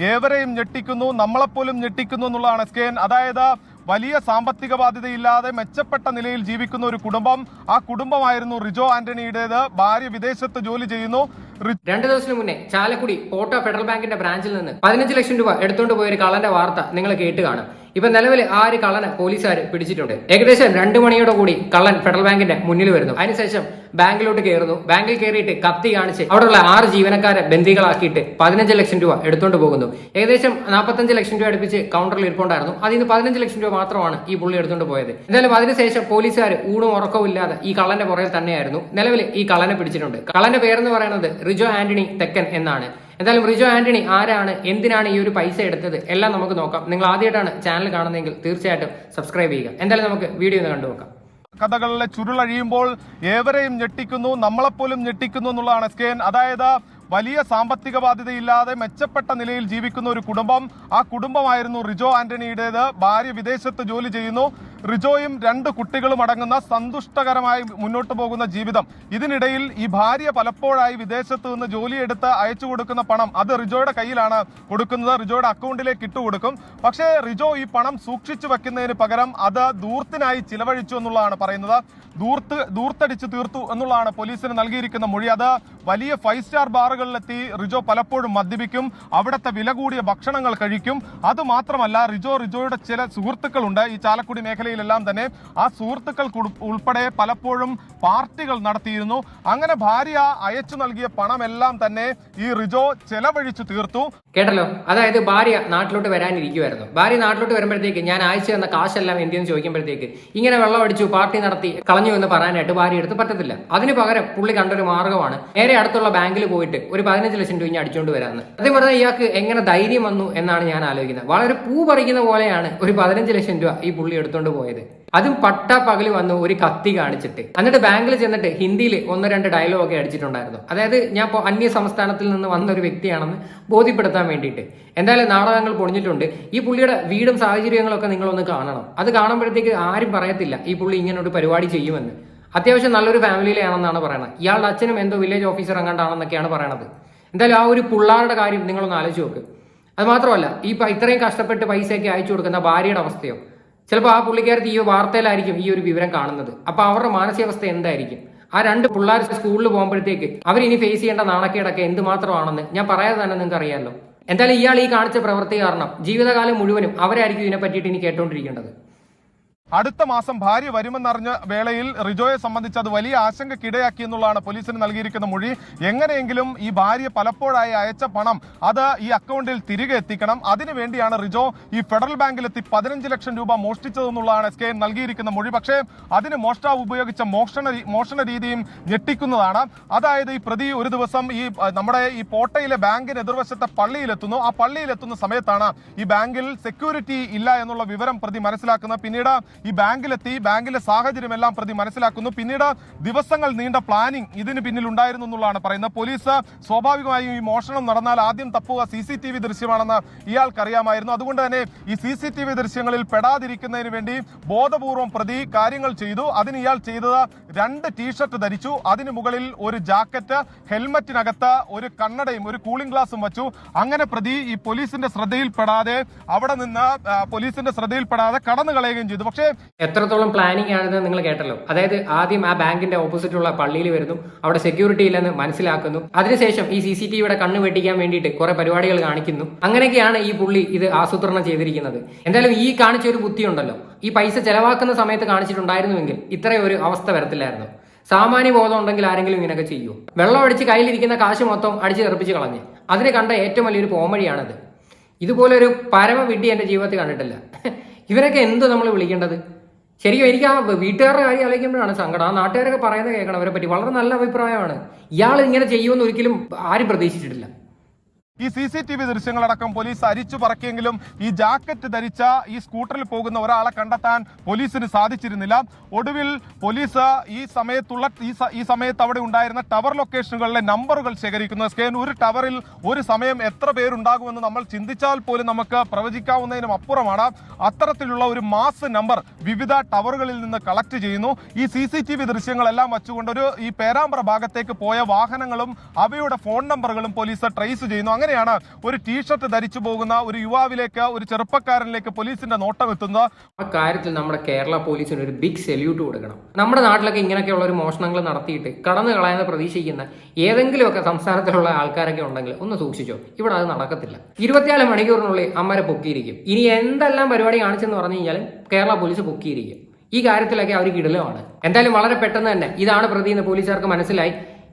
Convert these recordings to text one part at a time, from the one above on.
ഏവരെയും ഞെട്ടിക്കുന്നു നമ്മളെപ്പോലും ഞെട്ടിക്കുന്നു എന്നുള്ളതാണ് S K അതായത് വലിയ സാമ്പത്തിക ബാധ്യതയില്ലാതെ മെച്ചപ്പെട്ട നിലയിൽ ജീവിക്കുന്ന ഒരു കുടുംബം. ആ കുടുംബമായിരുന്നു റിജോ ആന്റണിയുടേത്. ഭാര്യ വിദേശത്ത് ജോലി ചെയ്യുന്നു. രണ്ടു ദിവസത്തിന് മുന്നേ ചാലക്കുടി പോട്ടോ ഫെഡറൽ ബാങ്കിന്റെ ബ്രാഞ്ചിൽ നിന്ന് പതിനഞ്ച് ലക്ഷം രൂപ എടുത്തുകൊണ്ട് പോയ ഒരു കള്ളന്റെ വാർത്ത നിങ്ങൾ കേട്ട് കാണും. ഇപ്പൊ നിലവിൽ ആ ഒരു കള്ളനെ പോലീസുകാർ പിടിച്ചിട്ടുണ്ട്. ഏകദേശം രണ്ടു മണിയോടെ കൂടി കള്ളൻ ഫെഡറൽ ബാങ്കിന്റെ മുന്നിൽ വരുന്നു. അതിനുശേഷം ബാങ്കിലോട്ട് കയറുന്നു. ബാങ്കിൽ കയറിയിട്ട് കത്തി കാണിച്ച് അവിടെയുള്ള ആറ് ജീവനക്കാരെ ബന്ദികളാക്കിയിട്ട് പതിനഞ്ച് ലക്ഷം രൂപ എടുത്തുകൊണ്ട് പോകുന്നു. ഏകദേശം നാൽപ്പത്തഞ്ച് ലക്ഷം രൂപ അടുപ്പിച്ച് കൗണ്ടറിൽ ഇരിപ്പുണ്ടായിരുന്നു. അതിൽ നിന്ന് പതിനഞ്ച് ലക്ഷം രൂപ മാത്രമാണ് ഈ പുള്ളി എടുത്തുകൊണ്ട് പോയത്. എന്തായാലും അതിനുശേഷം പോലീസുകാർ ഊണും ഉറക്കവും ഇല്ലാതെ ഈ കള്ളന്റെ പുറകിൽ തന്നെയായിരുന്നു. നിലവിൽ ഈ കള്ളനെ പിടിച്ചിട്ടുണ്ട്. കള്ളന്റെ പേരെന്ന് പറയുന്നത് റിജോ ആന്റണി തെക്കൻ എന്നാണ്. എന്തായാലും റിജോ ആന്റണി ആരാണ്? എന്തിനാണ് ഈ ഒരു പൈസ എടുത്തത്? എല്ലാം നമുക്ക് നോക്കാം. നിങ്ങൾ ആദ്യമായിട്ടാണ് ചാനൽ കാണുന്നതെങ്കിൽ തീർച്ചയായിട്ടും സബ്സ്ക്രൈബ് ചെയ്യുക. എന്തായാലും നമുക്ക് വീഡിയോ ഒന്ന് കണ്ടു നോക്കാം. കഥകളിലെ ചുരുളഴിയുമ്പോൾ ഏവരെയും ഞെട്ടിക്കുന്നു നമ്മളെപ്പോലും ഞെട്ടിക്കുന്നു എന്നുള്ളതാണ് എസ് അതായത് വലിയ സാമ്പത്തിക ബാധ്യതയില്ലാതെ മെച്ചപ്പെട്ട നിലയിൽ ജീവിക്കുന്ന ഒരു കുടുംബം. ആ കുടുംബമായിരുന്നു റിജോ ആന്റണിയുടേത്. ഭാര്യ വിദേശത്ത് ജോലി ചെയ്യുന്നു. റിജോയും രണ്ട് കുട്ടികളും അടങ്ങുന്ന സന്തുഷ്ടകരമായി മുന്നോട്ട് പോകുന്ന ജീവിതം. ഇതിനിടയിൽ ഈ ഭാര്യ പലപ്പോഴായി വിദേശത്ത് നിന്ന് ജോലിയെടുത്ത് അയച്ചു കൊടുക്കുന്ന പണം അത് റിജോയുടെ കയ്യിലാണ് കൊടുക്കുന്നത്. റിജോയുടെ അക്കൗണ്ടിലേക്ക് ഇട്ടുകൊടുക്കും പക്ഷേ റിജോ ഈ പണം സൂക്ഷിച്ചു വെക്കുന്നതിന് പകരം അത് ദൂർത്തിനായി ചിലവഴിച്ചു എന്നുള്ളതാണ് പറയുന്നത്. ദൂർത്ത് ദൂർത്തടിച്ച് തീർത്തു എന്നുള്ളതാണ് പോലീസിന് നൽകിയിരിക്കുന്ന മൊഴി. അത് വലിയ ഫൈവ് സ്റ്റാർ ബാറുകളിലെത്തി റിജോ പലപ്പോഴും മദ്യപിക്കും. അവിടുത്തെ വില കൂടിയ ഭക്ഷണങ്ങൾ കഴിക്കും. അതുമാത്രമല്ല റിജോ റിജോയുടെ ചില സുഹൃത്തുക്കളുണ്ട് ഈ ചാലക്കുടി മേഖലയിലെല്ലാം തന്നെ ആ സുഹൃത്തുക്കൾ ഉൾപ്പെടെ പലപ്പോഴും പാർട്ടികൾ നടത്തിയിരുന്നു. അങ്ങനെ ഭാര്യ അയച്ചു നൽകിയ പണമെല്ലാം തന്നെ ഈ റിജോ ചെലവഴിച്ചു തീർത്തു. കേട്ടല്ലോ? അതായത് ഭാര്യ നാട്ടിലോട്ട് വരാനിരിക്കുമായിരുന്നു ഭാര്യ നാട്ടിലോട്ട് വരുമ്പോഴത്തേക്ക് ഞാൻ അയച്ചു തന്ന കാശെല്ലാം എന്തെന്ന് ചോദിക്കുമ്പോഴത്തേക്ക് ഇങ്ങനെ വെള്ളം അടിച്ചു പാർട്ടി നടത്തി കളഞ്ഞു എന്ന് പറയാനായിട്ട് ഭാര്യ എടുത്ത് പറ്റത്തില്ല. അതിന് പകരം പുള്ളി കണ്ടൊരു മാർഗമാണ് നേരെ അടുത്തുള്ള ബാങ്കിൽ പോയിട്ട് ഒരു പതിനഞ്ച് ലക്ഷം രൂപ ഇനി അടിച്ചുകൊണ്ട് വരാമെന്ന് സത്യം പറഞ്ഞാൽ ഇയാൾക്ക് എങ്ങനെ ധൈര്യം വന്നു എന്നാണ് ഞാൻ ആലോചിക്കുന്നത്. വളരെ പൂ പറിക്കുന്ന പോലെയാണ് ഒരു പതിനഞ്ച് ലക്ഷം രൂപ ഈ പുള്ളി എടുത്തുകൊണ്ട് പോയത്. അതും പട്ട പകൽ വന്നു ഒരു കത്തി കാണിച്ചിട്ട്. എന്നിട്ട് ബാങ്കിൽ ചെന്നിട്ട് ഹിന്ദിയിൽ ഒന്ന് രണ്ട് ഡയലോഗ് ഒക്കെ അടിച്ചിട്ടുണ്ടായിരുന്നു. അതായത് ഞാൻ ഇപ്പോൾ അന്യ സംസ്ഥാനത്തിൽ നിന്ന് വന്ന ഒരു വ്യക്തിയാണെന്ന് ബോധ്യപ്പെടുത്താൻ വേണ്ടിയിട്ട്. എന്തായാലും നാടകങ്ങൾ പൊളിഞ്ഞിട്ടുണ്ട്. ഈ പുള്ളിയുടെ വീടും സാഹചര്യങ്ങളൊക്കെ നിങ്ങളൊന്ന് കാണണം. അത് കാണുമ്പോഴത്തേക്ക് ആരും പറയത്തില്ല ഈ പുള്ളി ഒരു പരിപാടി ചെയ്യുമെന്ന്. അത്യാവശ്യം നല്ലൊരു ഫാമിലിയിലാണെന്നാണ് പറയുന്നത് ഇയാളുടെ അച്ഛനും എന്തോ വില്ലേജ് ഓഫീസർ എങ്ങാണ്ടാണെന്നൊക്കെയാണ് പറയണത്. എന്തായാലും ആ ഒരു പുള്ളാരുടെ കാര്യം നിങ്ങളൊന്ന് ആലോചിച്ച് നോക്ക്. അത് മാത്രമല്ല ഈ ഇത്രയും കഷ്ടപ്പെട്ട് പൈസയൊക്കെ അയച്ചു കൊടുക്കുന്ന ഭാര്യയുടെ അവസ്ഥയോ? ചിലപ്പോൾ ആ പുള്ളിക്കാരത്തി ഈ വാർത്തയിലായിരിക്കും ഈ ഒരു വിവരം കാണുന്നത്. അപ്പൊ അവരുടെ മാനസികാവസ്ഥ എന്തായിരിക്കും? ആ രണ്ട് പിള്ളേർ സ്കൂളിൽ പോകുമ്പോഴത്തേക്ക് അവർ ഇനി ഫേസ് ചെയ്യേണ്ട നാണക്കേടൊക്കെ എന്തുമാത്രമാണെന്ന് ഞാൻ പറയാതെ തന്നെ നിങ്ങൾക്ക് അറിയാമല്ലോ എന്തായാലും ഇയാൾ ഈ കാണിച്ച പ്രവൃത്തി കാരണം ജീവിതകാലം മുഴുവനും അവരായിരിക്കും ഇതിനെ പറ്റിയിട്ട് ഇനി കേട്ടോണ്ടിരിക്കേണ്ടത്. അടുത്ത മാസം ഭാര്യ വരുമെന്നറിഞ്ഞ വേളയിൽ റിജോയെ സംബന്ധിച്ച് അത് വലിയ ആശങ്കക്കിടയാക്കി എന്നുള്ളതാണ് പോലീസിന് നൽകിയിരിക്കുന്ന മൊഴി. എങ്ങനെയെങ്കിലും ഈ ഭാര്യ പലപ്പോഴായി അയച്ച പണം അത് ഈ അക്കൗണ്ടിൽ തിരികെ എത്തിക്കണം. അതിനുവേണ്ടിയാണ് റിജോ ഈ ഫെഡറൽ ബാങ്കിലെത്തി പതിനഞ്ച് ലക്ഷം രൂപ മോഷ്ടിച്ചതെന്നുള്ളതാണ് എസ് കെ നൽകിയിരിക്കുന്ന മൊഴി. പക്ഷേ അതിന് മോഷ്ടാവ് ഉപയോഗിച്ച മോഷണ മോഷണ രീതിയും ഞെട്ടിക്കുന്നതാണ്. അതായത് ഈ പ്രതി ഒരു ദിവസം ഈ നമ്മുടെ ഈ പോട്ടയിലെ ബാങ്കിന് എതിർവശത്തെ പള്ളിയിലെത്തുന്നു. ആ പള്ളിയിലെത്തുന്ന സമയത്താണ് ഈ ബാങ്കിൽ സെക്യൂരിറ്റി ഇല്ല എന്നുള്ള വിവരം പ്രതി മനസ്സിലാക്കുന്നത്. പിന്നീട് ഈ ബാങ്കിലെത്തി ബാങ്കിലെ സാഹചര്യമെല്ലാം പ്രതി മനസ്സിലാക്കുന്നു. പിന്നീട് ദിവസങ്ങൾ നീണ്ട പ്ലാനിംഗ് ഇതിന് പിന്നിൽ ഉണ്ടായിരുന്നു എന്നുള്ളതാണ് പറയുന്നത്. പോലീസ് സ്വാഭാവികമായും ഈ മോഷണം നടന്നാൽ ആദ്യം തപ്പുക സി സി ടി വി ദൃശ്യമാണെന്ന് ഇയാൾക്കറിയാമായിരുന്നു. അതുകൊണ്ട് തന്നെ ഈ സി സി ടി വി ദൃശ്യങ്ങളിൽ പെടാതിരിക്കുന്നതിന് വേണ്ടി ബോധപൂർവം പ്രതി കാര്യങ്ങൾ ചെയ്തു. അതിന് ഇയാൾ ചെയ്തത് രണ്ട് ടീഷർട്ട് ധരിച്ചു. അതിന് മുകളിൽ ഒരു ജാക്കറ്റ് ഹെൽമറ്റിനകത്ത് ഒരു കണ്ണടയും ഒരു കൂളിംഗ് ഗ്ലാസും വച്ചു. അങ്ങനെ പ്രതി ഈ പോലീസിന്റെ ശ്രദ്ധയിൽപ്പെടാതെ അവിടെ നിന്ന് പോലീസിന്റെ ശ്രദ്ധയിൽപ്പെടാതെ കടന്നു കളയുകയും ചെയ്തു. പക്ഷേ എത്രത്തോളം പ്ലാനിങ് ആണെന്ന് നിങ്ങൾ കേട്ടല്ലോ. അതായത് ആദ്യം ആ ബാങ്കിന്റെ ഓപ്പോസിറ്റുള്ള പള്ളിയിൽ വരുന്നു. അവിടെ സെക്യൂരിറ്റി ഇല്ലെന്ന് മനസ്സിലാക്കുന്നു. അതിനുശേഷം ഈ സി സി ടി വിയുടെ കണ്ണ് വെട്ടിക്കാൻ വേണ്ടിയിട്ട് കുറെ പരിപാടികൾ കാണിക്കുന്നു. അങ്ങനെയൊക്കെയാണ് ഈ പുള്ളി ഇത് ആസൂത്രണം ചെയ്തിരിക്കുന്നത്. എന്തായാലും ഈ കാണിച്ച ഒരു ബുദ്ധി ഉണ്ടല്ലോ. ഈ പൈസ ചെലവാക്കുന്ന സമയത്ത് കാണിച്ചിട്ടുണ്ടായിരുന്നുവെങ്കിൽ ഇത്രയും ഒരു അവസ്ഥ വരത്തില്ലായിരുന്നു. സാമാന്യ ബോധം ഉണ്ടെങ്കിൽ ആരെങ്കിലും ഇങ്ങനെയൊക്കെ ചെയ്യൂ വെള്ളം അടിച്ച് കയ്യിലിരിക്കുന്ന കാശ് മൊത്തം അടിച്ച് തെറിപ്പിച്ച് കളഞ്ഞ്. അതിന് കണ്ട ഏറ്റവും വലിയൊരു പോമഴിയാണത് ഇതുപോലൊരു ഒരു എന്റെ ജീവിതത്തിൽ കണ്ടിട്ടില്ല. ഇവരൊക്കെ എന്ത് നമ്മൾ വിളിക്കേണ്ടത്? ശരിക്കും എനിക്ക് ആ വീട്ടുകാരുടെ കാര്യം ആലോചിക്കുമ്പോഴാണ് സങ്കടം. ആ നാട്ടുകാരൊക്കെ പറയുന്നത് കേൾക്കണം അവരെ പറ്റി വളരെ നല്ല അഭിപ്രായമാണ്. ഇയാൾ ഇങ്ങനെ ചെയ്യുമെന്ന് ഒരിക്കലും ആരും പ്രതീക്ഷിച്ചിട്ടില്ല. ഈ സി സി ടി വി ദൃശ്യങ്ങളടക്കം പോലീസ് അരിച്ചു പറക്കിയെങ്കിലും ഈ ജാക്കറ്റ് ധരിച്ച ഈ സ്കൂട്ടറിൽ പോകുന്ന ഒരാളെ കണ്ടെത്താൻ പോലീസിന് സാധിച്ചിരുന്നില്ല. ഒടുവിൽ പോലീസ് ഈ സമയത്തുള്ള ഈ സമയത്ത് അവിടെ ഉണ്ടായിരുന്ന ടവർ ലൊക്കേഷനുകളിലെ നമ്പറുകൾ ശേഖരിക്കുന്നു. സ്കേൻ ഒരു ടവറിൽ ഒരു സമയം എത്ര പേരുണ്ടാകുമെന്ന് നമ്മൾ ചിന്തിച്ചാൽ പോലും നമുക്ക് പ്രവചിക്കാവുന്നതിനും അപ്പുറമാണ്. അത്തരത്തിലുള്ള ഒരു മാസ് നമ്പർ വിവിധ ടവറുകളിൽ നിന്ന് കളക്ട് ചെയ്യുന്നു. ഈ സി സി ടി വി ദൃശ്യങ്ങളെല്ലാം വച്ചുകൊണ്ട് ഒരു ഈ പേരാമ്പ്ര ഭാഗത്തേക്ക് പോയ വാഹനങ്ങളും അവയുടെ ഫോൺ നമ്പറുകളും പോലീസ് ട്രേസ് ചെയ്യുന്നു. എങ്ങനെയാണ് ഒരു ടീഷർട്ട് ധരിച്ചു പോകുന്ന ഒരു യുവാവിലേക്ക് ഒരു ചെറുപ്പക്കാരനിലേക്ക് പോലീസിന്റെ നോട്ടം എത്തുന്നത്? ആ കാര്യത്തിൽ നമ്മുടെ കേരള പോലീസിന് ഒരു ബിഗ് സെല്യൂട്ട് കൊടുക്കണം. നമ്മുടെ നാട്ടിലൊക്കെ ഇങ്ങനെയൊക്കെയുള്ള ഒരു മോഷണങ്ങൾ നടത്തിയിട്ട് കടന്നു കളയാന്ന് പ്രതീക്ഷിക്കുന്ന ഏതെങ്കിലുമൊക്കെ സംസ്ഥാനത്തിലുള്ള ആൾക്കാരൊക്കെ ഉണ്ടെങ്കിൽ ഒന്ന് സൂക്ഷിച്ചോ. ഇവിടെ അത് നടക്കത്തില്ല. ഇരുപത്തിനാല് മണിക്കൂറിനുള്ളിൽ അമ്മരെ പൊക്കിയിരിക്കും. ഇനി എന്തെല്ലാം പരിപാടി കാണിച്ചെന്ന് പറഞ്ഞു കഴിഞ്ഞാൽ കേരള പോലീസ് പൊക്കിയിരിക്കും. ഈ കാര്യത്തിലൊക്കെ അവർ കിടലുമാണ്. എന്തായാലും വളരെ പെട്ടെന്ന് തന്നെ ഇതാണ് പ്രതി എന്ന് പോലീസുകാർക്ക് മനസ്സിലായി.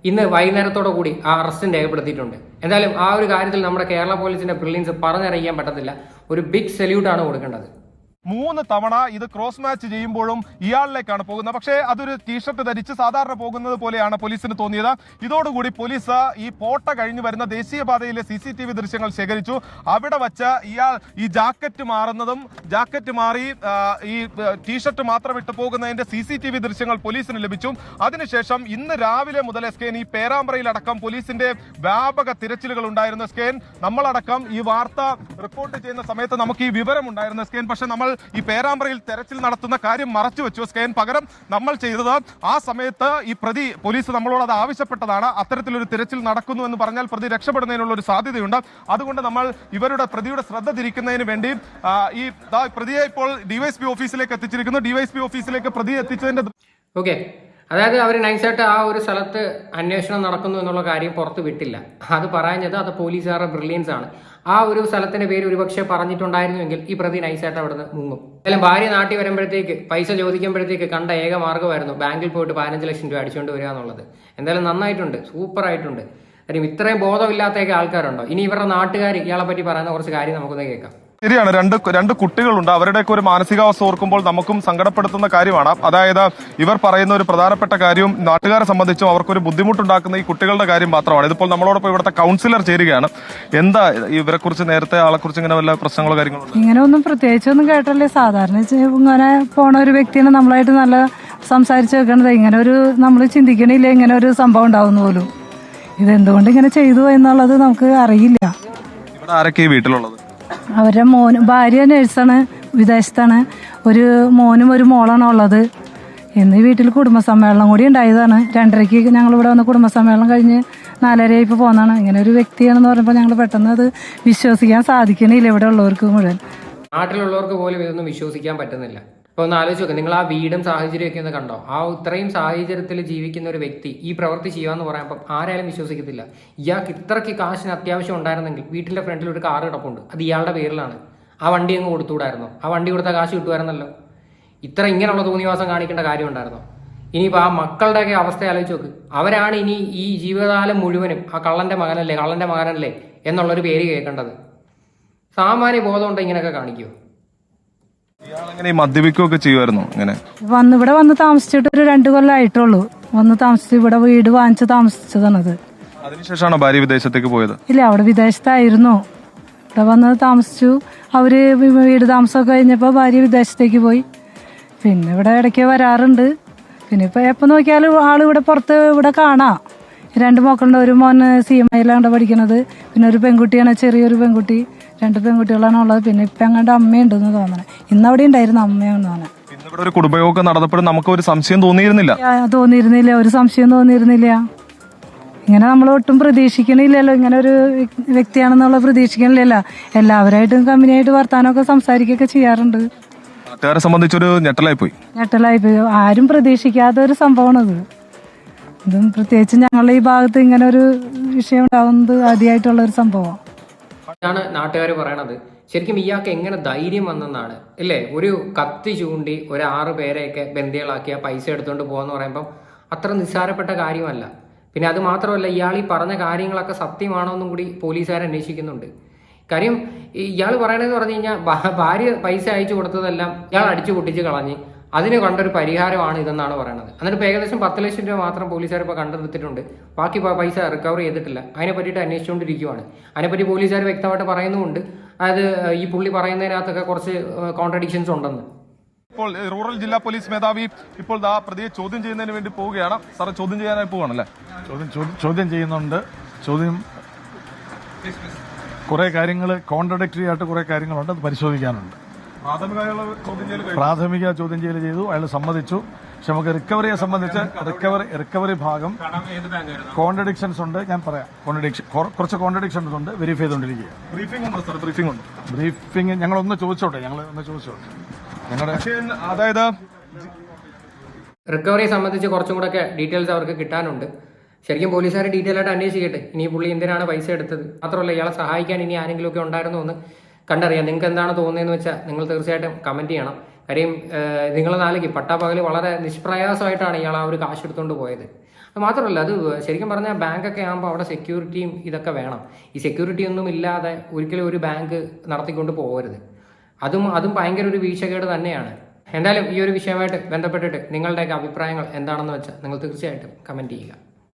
ഇന്ന് വൈകുന്നേരത്തോടു കൂടി ആ അറസ്റ്റും രേഖപ്പെടുത്തിയിട്ടുണ്ട്. എന്തായാലും ആ ഒരു കാര്യത്തിൽ നമ്മുടെ കേരള പോലീസിന്റെ ബ്രില്യൻസ് പറഞ്ഞറിയിക്കാൻ പറ്റത്തില്ല. ഒരു ബിഗ് സല്യൂട്ടാണ് കൊടുക്കേണ്ടത്. മൂന്ന് തവണ ഇത് ക്രോസ് മാച്ച് ചെയ്യുമ്പോഴും ഇയാളിലേക്കാണ് പോകുന്നത്. പക്ഷേ അതൊരു ടീഷർട്ട് ധരിച്ച് സാധാരണ പോകുന്നത് പോലെയാണ് പോലീസിന് തോന്നിയത്. ഇതോടുകൂടി പോലീസ് ഈ പോട്ട കഴിഞ്ഞു വരുന്ന ദേശീയപാതയിലെ സി സി ടി വി ദൃശ്യങ്ങൾ ശേഖരിച്ചു. അവിടെ വച്ച് ഇയാൾ ഈ ജാക്കറ്റ് മാറുന്നതും ജാക്കറ്റ് മാറി ഈ ടീഷർട്ട് മാത്രം ഇട്ട് പോകുന്നതിന്റെ സി സി ടി വി ദൃശ്യങ്ങൾ പോലീസിന് ലഭിച്ചു. അതിനുശേഷം ഇന്ന് രാവിലെ മുതൽ എസ്കേൻ ഈ പേരാമ്പ്രയിലടക്കം പോലീസിന്റെ വ്യാപക തിരച്ചിലുകൾ ഉണ്ടായിരുന്ന. എസ്കേൻ നമ്മളടക്കം ഈ വാർത്ത റിപ്പോർട്ട് ചെയ്യുന്ന സമയത്ത് നമുക്ക് ഈ വിവരം ഉണ്ടായിരുന്ന എസ്കേൻ പക്ഷെ നമ്മൾ ഈ പേരാമ്പ്രയിൽ തെരച്ചിൽ നടത്തുന്ന കാര്യം മറച്ചു വെച്ചു. സ്കാൻ പകരം നമ്മൾ ചെയ്തത് ആ സമയത്ത് ഈ പ്രതി പോലീസ് നമ്മളോട് അത് ആവശ്യപ്പെട്ടതാണ്. അത്തരത്തിലൊരു തിരച്ചിൽ നടക്കുന്നു എന്ന് പറഞ്ഞാൽ പ്രതി രക്ഷപ്പെടുന്നതിനുള്ള ഒരു സാധ്യതയുണ്ട്. അതുകൊണ്ട് നമ്മൾ ഇവരുടെ പ്രതിയുടെ ശ്രദ്ധ തിരിക്കുന്നതിന് വേണ്ടി ഈ പ്രതിയെ ഇപ്പോൾ ഡിവൈഎസ്പി ഓഫീസിലേക്ക് എത്തിച്ചിരിക്കുന്നു. ഡിവൈഎസ്പി ഓഫീസിലേക്ക് പ്രതിയെ എത്തിച്ചതിന്റെ ഓക്കെ. അതായത് അവർ നൈസായിട്ട് ആ ഒരു സ്ഥലത്ത് അന്വേഷണം നടക്കുന്നു എന്നുള്ള കാര്യം പുറത്ത് വിട്ടില്ല. അത് പറയുന്നത് അത് പോലീസുകാരുടെ ബ്രില്യൻസ് ആണ്. ആ ഒരു സ്ഥലത്തിന്റെ പേര് ഒരുപക്ഷെ പറഞ്ഞിട്ടുണ്ടായിരുന്നുവെങ്കിൽ ഈ പ്രതി നൈസായിട്ട് അവിടെ നിന്ന് മുങ്ങും. എന്തായാലും ഭാര്യ നാട്ടിൽ വരുമ്പോഴത്തേക്ക് പൈസ ചോദിക്കുമ്പോഴത്തേക്ക് കണ്ട ഏക മാർഗമായിരുന്നു ബാങ്കിൽ പോയിട്ട് പതിനഞ്ച് ലക്ഷം രൂപ അടിച്ചുകൊണ്ട് വരിക എന്നുള്ളത്. എന്തായാലും നന്നായിട്ടുണ്ട് സൂപ്പർ ആയിട്ടുണ്ട് കാര്യം ഇത്രയും ബോധമില്ലാത്തയൊക്കെ ആൾക്കാരുണ്ടോ? ഇനി ഇവരുടെ നാട്ടുകാർ ഇയാളെ പറ്റി പറയുന്ന കുറച്ച് കാര്യം നമുക്കൊന്ന് കേൾക്കാം. ശരിയാണ്. രണ്ട് രണ്ട് കുട്ടികളുണ്ട്. അവരുടെയൊക്കെ ഒരു മാനസികാവസ്ഥ ഓർക്കുമ്പോൾ നമുക്കും സങ്കടപ്പെടുത്തുന്ന കാര്യമാണ്. അതായത് ഇവർ പറയുന്ന ഒരു പ്രധാനപ്പെട്ട കാര്യവും നാട്ടുകാരെ സംബന്ധിച്ചും അവർക്കൊരു ബുദ്ധിമുട്ടുണ്ടാക്കുന്ന ഈ കുട്ടികളുടെ കാര്യം മാത്രമാണ്. ഇതിപ്പോൾ നമ്മളോടൊപ്പം ഇവിടുത്തെ കൗൺസിലർ ചേരുകയാണ്. എന്താ ഇവരെ കുറിച്ച് നേരത്തെ ആളെ കുറിച്ച് ഇങ്ങനെ വല്ല പ്രശ്നങ്ങളോ കാര്യങ്ങളോ? ഇങ്ങനെ ഒന്നും പ്രത്യേകിച്ചൊന്നും കേട്ടല്ലേ സാധാരണ ഇങ്ങനെ പോണ ഒരു വ്യക്തിയെ നമ്മളായിട്ട് നല്ല സംസാരിച്ചു വെക്കണത് ഇങ്ങനെ ഒരു നമ്മൾ ചിന്തിക്കണില്ല. ഇങ്ങനെ ഒരു സംഭവം ഉണ്ടാവുന്ന പോലും. ഇതെന്തുകൊണ്ട് ഇങ്ങനെ ചെയ്തു എന്നുള്ളത് നമുക്ക് അറിയില്ല. ഇവിടെ ആരൊക്കെ വീട്ടിലുള്ളത്? അവരുടെ മോന് ഭാര്യ നേഴ്സാണ് വിദേശത്താണ്. ഒരു മോനും ഒരു മോളാണ് ഉള്ളത്. ഇന്ന് വീട്ടിൽ കുടുംബസമ്മേളനം കൂടി ഉണ്ടായതാണ്. രണ്ടരയ്ക്ക് ഞങ്ങൾ ഇവിടെ വന്ന് കുടുംബസമ്മേളനം കഴിഞ്ഞ് നാലരയായി ഇപ്പോൾ പോകുന്നതാണ് ഇങ്ങനെ ഒരു വ്യക്തിയാണെന്ന് പറയുമ്പോൾ ഞങ്ങൾ പെട്ടെന്ന് അത് വിശ്വസിക്കാൻ സാധിക്കണില്ല ഇവിടെ ഉള്ളവർക്ക് മുഴുവൻ. നാട്ടിലുള്ളവർക്ക് പോലും ഇതൊന്നും വിശ്വസിക്കാൻ പറ്റുന്നില്ല. ഇപ്പൊ ഒന്ന് ആലോചിച്ച് നോക്ക്. നിങ്ങൾ ആ വീടും സാഹചര്യമൊക്കെ ഒന്ന് കണ്ടോ? ആ ഇത്രയും സാഹചര്യത്തിൽ ജീവിക്കുന്ന ഒരു വ്യക്തി ഈ പ്രവൃത്തി ചെയ്യാന്ന് പറയുമ്പോൾ ആരായാലും വിശ്വസിക്കത്തില്ല. ഇയാൾക്ക് ഇത്രയ്ക്ക് കാശിന് അത്യാവശ്യം ഉണ്ടായിരുന്നെങ്കിൽ വീട്ടിന്റെ ഫ്രണ്ടിൽ ഒരു കാർ കിടപ്പുണ്ട്. അത് ഇയാളുടെ പേരിലാണ്. ആ വണ്ടി അങ്ങ് കൊടുത്തുവിടായിരുന്നു. ആ വണ്ടി കൊടുത്ത കാശ് കിട്ടുമായിരുന്നല്ലോ. ഇത്ര ഇങ്ങനെയുള്ള തോന്നിവാസം കാണിക്കേണ്ട കാര്യം ഉണ്ടായിരുന്നോ? ഇനിയിപ്പോൾ ആ മക്കളുടെയൊക്കെ അവസ്ഥ ആലോചിച്ച് നോക്ക്. അവരാണ് ഇനി ഈ ജീവിതകാലം മുഴുവനും ആ കള്ളന്റെ മകനല്ലേ കള്ളന്റെ മകനല്ലേ എന്നുള്ളൊരു പേര് കേൾക്കേണ്ടത്. സാമാന്യ ബോധം ഉണ്ടോ ഇങ്ങനെയൊക്കെ കാണിക്കുമോ ഇയാളെങ്ങനെ മദ്യപിക്കുകയൊക്കെ ചെയ്യുമായിരുന്നു ഇങ്ങനെ? വന്ന് ഇവിടെ വന്ന് താമസിച്ചിട്ട് ഒരു രണ്ട് കൊല്ലമായിട്ടുള്ളൂ വന്ന് താമസിച്ചു ഇവിടെ വീട് വാങ്ങിച്ച് താമസിച്ചതാണത്. അതിനുശേഷമാണോ ഭാര്യ വിദേശത്തേക്ക് പോയത്? ഇല്ല അവിടെ വിദേശത്തായിരുന്നു. ഇവിടെ വന്ന് താമസിച്ചു. അവർ വീട് താമസമൊക്കെ കഴിഞ്ഞപ്പോൾ ഭാര്യ വിദേശത്തേക്ക് പോയി. പിന്നെ ഇവിടെ ഇടയ്ക്ക് വരാറുണ്ട്. പിന്നെ ഇപ്പൊ എപ്പോൾ നോക്കിയാലും ഇവിടെ പുറത്ത് ഇവിടെ കാണാ. രണ്ട് മക്കളുണ്ട്. ഒരു മോൻ സി എം ഐയിലാണ് പഠിക്കണത്. പിന്നെ ഒരു പെൺകുട്ടിയാണ് ചെറിയൊരു പെൺകുട്ടി. രണ്ട് പെൺകുട്ടികളാണ് ഉള്ളത്. പിന്നെ ഇപ്പം അങ്ങോട്ട് അമ്മയുണ്ടെന്ന് തോന്നണേ. ഇന്ന് അവിടെ ഉണ്ടായിരുന്നു അമ്മയെന്ന് തോന്നണേ. ഇവിടെ ഒരു കുടുംബയോഗം നടന്നപ്പോഴും നമുക്ക് ഒരു സംശയം തോന്നിയിരുന്നില്ല. ആ, തോന്നിയിരുന്നില്ല. ഒരു സംശയം തോന്നിയിരുന്നില്ല. ഇങ്ങനെ നമ്മൾ ഒട്ടും പ്രതീക്ഷിക്കണില്ലല്ലോ. ഇങ്ങനെ ഒരു വ്യക്- വ്യക്തിയാണെന്നുള്ള പ്രതീക്ഷിക്കണില്ലല്ലോ. എല്ലാവരായിട്ടും കമ്പനിയായിട്ട് വർത്താനമൊക്കെ സംസാരിക്കുകയൊക്കെ ചെയ്യാറുണ്ട്. നാട്ടുകാരെ സംബന്ധിച്ചൊരു ഞെട്ടലായി പോയി ഞെട്ടലായി പോയി ആരും പ്രതീക്ഷിക്കാത്ത ഒരു സംഭവമാണത്. ഇതും പ്രത്യേകിച്ച് ഞങ്ങളുടെ ഈ ഭാഗത്ത് ഇങ്ങനെ ഒരു വിഷയം ഉണ്ടാവുന്നത് ആദ്യമായിട്ടുള്ള ഒരു സംഭവം. ഇതാണ് നാട്ടുകാർ പറയണത്. ശരിക്കും ഇയാൾക്ക് എങ്ങനെ ധൈര്യം വന്നെന്നാണ്. ഇല്ലേ? ഒരു കത്തി ചൂണ്ടി ഒരു ആറ് പേരെയൊക്കെ ബന്ധികളാക്കിയ പൈസ എടുത്തുകൊണ്ട് പോകാന്ന് പറയുമ്പം അത്ര നിസ്സാരപ്പെട്ട കാര്യമല്ല. പിന്നെ അത് മാത്രമല്ല ഇയാൾ ഈ പറഞ്ഞ കാര്യങ്ങളൊക്കെ സത്യമാണോ എന്നും കൂടി പോലീസുകാർ അന്വേഷിക്കുന്നുണ്ട്. കാര്യം ഇയാൾ പറയണതെന്ന് പറഞ്ഞു കഴിഞ്ഞാൽ ഭാര്യ പൈസ അയച്ചു കൊടുത്തതെല്ലാം ഇയാൾ അടിച്ചു പൊട്ടിച്ച് കളഞ്ഞ്. അതിന് കണ്ടൊരു പരിഹാരമാണ് ഇതെന്നാണ് പറയുന്നത് എന്നിട്ട് ഇപ്പോൾ ഏകദേശം പത്ത് ലക്ഷം രൂപ മാത്രം പോലീസുകാർ ഇപ്പോൾ കണ്ടെടുത്തിട്ടുണ്ട്. ബാക്കി പൈസ റിക്കവർ ചെയ്തിട്ടില്ല. അതിനെ പറ്റിയിട്ട് അന്വേഷിച്ചുകൊണ്ടിരിക്കുവാണ് അതിനെപ്പറ്റി പോലീസുകാർ വ്യക്തമായിട്ട് പറയുന്നുമുണ്ട്. അതായത് ഈ പുള്ളി പറയുന്നതിനകത്തൊക്കെ കുറച്ച് കോൺട്രഡിക്ഷൻസ് ഉണ്ടെന്ന്. ഇപ്പോൾ റൂറൽ ജില്ലാ പോലീസ് മേധാവി ഇപ്പോൾ ആ പ്രതിയെ ചോദ്യം ചെയ്യുന്നതിന് വേണ്ടി പോവുകയാണ്. സാറ് ചോദ്യം ചെയ്യാനായി പോവാണല്ലേ? ചോദ്യം ചോദ്യം- ചോദ്യം ചെയ്യുന്നുണ്ട്. ചോദ്യം കുറേ കാര്യങ്ങൾ കോൺട്രഡിക്ടറി ആയിട്ട് കുറെ കാര്യങ്ങളുണ്ട്. അത് പരിശോധിക്കാനുണ്ട്. പ്രാഥമിക ചോദ്യം ചെയ്യൽ ചെയ്തു. അയാൾ സമ്മതിച്ചു. പക്ഷെ നമുക്ക് റിക്കവറിയെ സംബന്ധിച്ച് റിക്കവറി റിക്കവറി ഭാഗം കോൺട്രഡിക്ഷൻസ് ഉണ്ട്. ഞാൻ പറയാം. കോൺട്രഡിക്ഷൻ കുറച്ച് കോൺട്രഡിക്ഷൻസ് ഉണ്ട്. വെരിഫൈ ചെയ്തുകൊണ്ടിരിക്കുക ബ്രീഫിംഗ് ഉണ്ട് സാർ ബ്രീഫിംഗ് ഉണ്ട്? ബ്രീഫിംഗ് ഞങ്ങളൊന്ന് ചോദിച്ചോട്ടെ. ഞങ്ങൾ ഒന്ന് ചോദിച്ചോട്ടെ. ഞങ്ങളുടെ അതായത് റിക്കവറിയെ സംബന്ധിച്ച് കുറച്ചും കൂടെ ഒക്കെ ഡീറ്റെയിൽസ് അവർക്ക് കിട്ടാനുണ്ട്. ശരിക്കും പോലീസുകാർ ഡീറ്റെയിൽ ആയിട്ട് അന്വേഷിക്കട്ടെ. ഇനി പുള്ളി എന്തിനാണ് പൈസ എടുത്തത്? മാത്രമല്ല ഇയാളെ സഹായിക്കാൻ ഇനി ആരെങ്കിലുമൊക്കെ ഉണ്ടായിരുന്നോ എന്ന് കണ്ടറിയാം. നിങ്ങൾക്ക് എന്താണ് തോന്നുന്നതെന്ന് വെച്ചാൽ നിങ്ങൾ തീർച്ചയായിട്ടും കമന്റ് ചെയ്യണം. കാര്യം നിങ്ങൾ നാലേക്ക് പട്ടാപ്പകൽ വളരെ നിഷ്പ്രയാസമായിട്ടാണ് ഇയാൾ ആ ഒരു കാശ് എടുത്തുകൊണ്ട് പോയത്. അത് മാത്രമല്ല അത് ശരിക്കും പറഞ്ഞാൽ ബാങ്കൊക്കെ ആകുമ്പോൾ അവിടെ സെക്യൂരിറ്റിയും ഇതൊക്കെ വേണം. ഈ സെക്യൂരിറ്റി ഒന്നും ഇല്ലാതെ ഒരിക്കലും ഒരു ബാങ്ക് നടത്തിക്കൊണ്ട് പോകരുത്. അതും അതും ഭയങ്കര ഒരു വീഴ്ചകേട് തന്നെയാണ്. എന്തായാലും ഈ ഒരു വിഷയമായിട്ട് ബന്ധപ്പെട്ടിട്ട് നിങ്ങളുടെയൊക്കെ അഭിപ്രായങ്ങൾ എന്താണെന്ന് വെച്ചാൽ നിങ്ങൾ തീർച്ചയായിട്ടും കമന്റ് ചെയ്യുക.